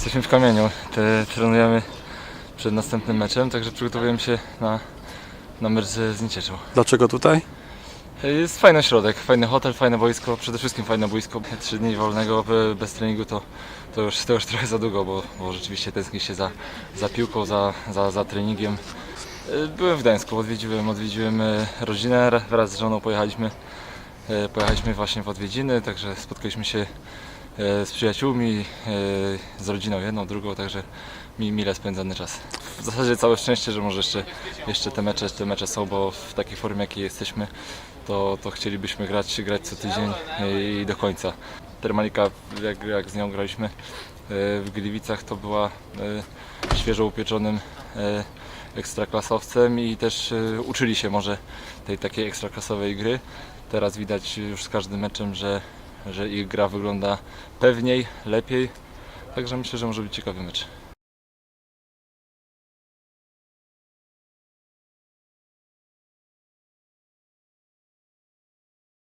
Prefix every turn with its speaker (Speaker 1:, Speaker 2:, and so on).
Speaker 1: Jesteśmy w kamieniu. Te, trenujemy przed następnym meczem, także przygotowujemy się na, na mecz z, z Niecieczą.
Speaker 2: Dlaczego tutaj?
Speaker 1: Jest fajny środek, fajny hotel, fajne boisko, przede wszystkim fajne boisko. Trzy dni wolnego be- bez treningu to, to, już, to już trochę za długo, bo, bo rzeczywiście tęskni się za, za piłką, za, za, za treningiem. Y, Byłem w Gdańsku, odwiedziłem, odwiedziłem y, rodzinę, wraz z żoną pojechaliśmy, y, pojechaliśmy właśnie w odwiedziny, także spotkaliśmy się z przyjaciółmi, y, z rodziną jedną, drugą, także mi mile spędzony czas. W zasadzie całe szczęście, że może jeszcze, jeszcze te, mecze, te mecze są, bo w takiej formie jakiej jesteśmy, to, to chcielibyśmy grać, grać co tydzień i do końca. Termalika, jak, jak z nią graliśmy w Gliwicach, to była świeżo upieczonym ekstraklasowcem i też uczyli się może tej takiej ekstraklasowej gry. Teraz widać już z każdym meczem, że, że ich gra wygląda pewniej, lepiej. Także myślę, że może być ciekawy mecz.